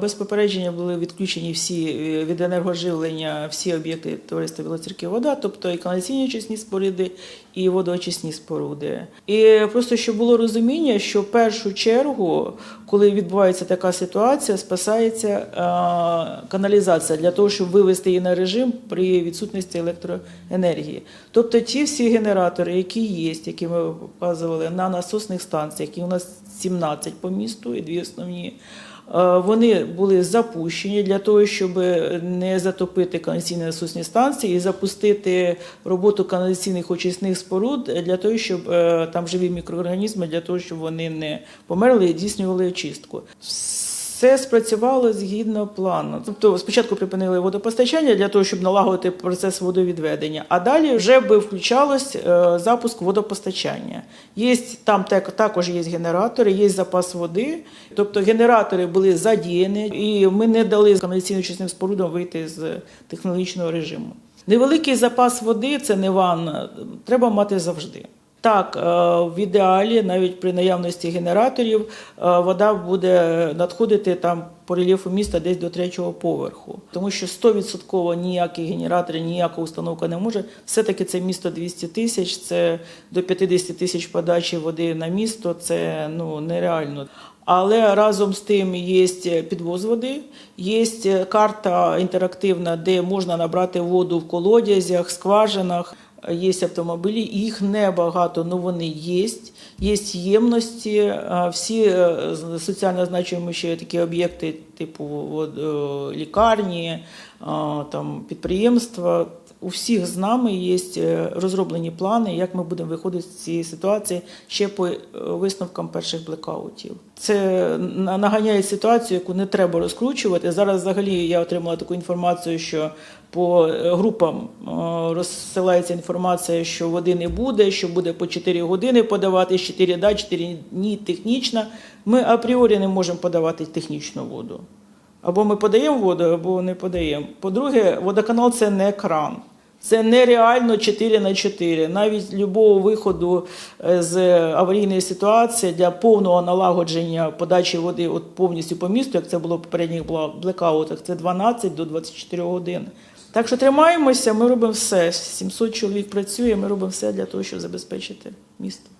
Без попередження були відключені всі е, від енергоживлення, всі об'єкти товариства Білоцерків вода, тобто і каналізаційні очисні споруди, і водоочисні споруди. І просто щоб було розуміння, що в першу чергу, коли відбувається така ситуація, спасається е, каналізація для того, щоб вивести її на режим при відсутності електроенергії. Тобто ті всі генератори, які є, які ми показували на насосних станціях, які у нас 17 по місту, і дві основні. Е, Вони були запущені для того, щоб не затопити каналізаційні насосні станції і запустити роботу каналізаційних очисних споруд для того, щоб е, там живі мікроорганізми, для того, щоб вони не померли і здійснювали очистку. Все спрацювало згідно плану. Тобто спочатку припинили водопостачання для того, щоб налагодити процес водовідведення, а далі вже би включалось е, запуск водопостачання. Є там так- також є генератори, є запас води. Тобто генератори були задіяні, і ми не дали каналізаційно-очисним спорудам вийти з технологічного режиму. Невеликий запас води це не ванна, треба мати завжди. Так, е, в ідеалі, навіть при наявності генераторів, е, вода буде надходити там по рельєфу міста десь до третього поверху. Тому що 100% ніякі генератори, ніяка установка не може. Все-таки це місто 200 тисяч, це до 50 тисяч подачі води на місто, це ну, нереально. Але разом з тим є підвоз води, є карта інтерактивна, де можна набрати воду в колодязях, скважинах. Є автомобілі, їх небагато, але вони є. Є ємності, всі з- соціально значимі ще такі об'єкти, типу е, лікарні, там, підприємства. У всіх з нами є е, розроблені плани, як ми будемо виходити з цієї ситуації ще по е, висновкам перших блекаутів. Це на- наганяє ситуацію, яку не треба розкручувати. Зараз взагалі я отримала таку інформацію, що по е, групам е, розсилається інформація, що води не буде, що буде по 4 години подавати, 4 да, 4 ні технічна. Ми апріорі не можемо подавати технічну воду. Або ми подаємо воду, або не подаємо. По-друге, водоканал це не кран. Це нереально 4 на 4. Навіть любого виходу е, з аварійної ситуації для повного налагодження подачі води от повністю по місту, як це було в попередніх блекаутах, це 12 до 24 годин. Так що тримаємося, ми робимо все. 700 чоловік працює, ми робимо все для того, щоб забезпечити місто.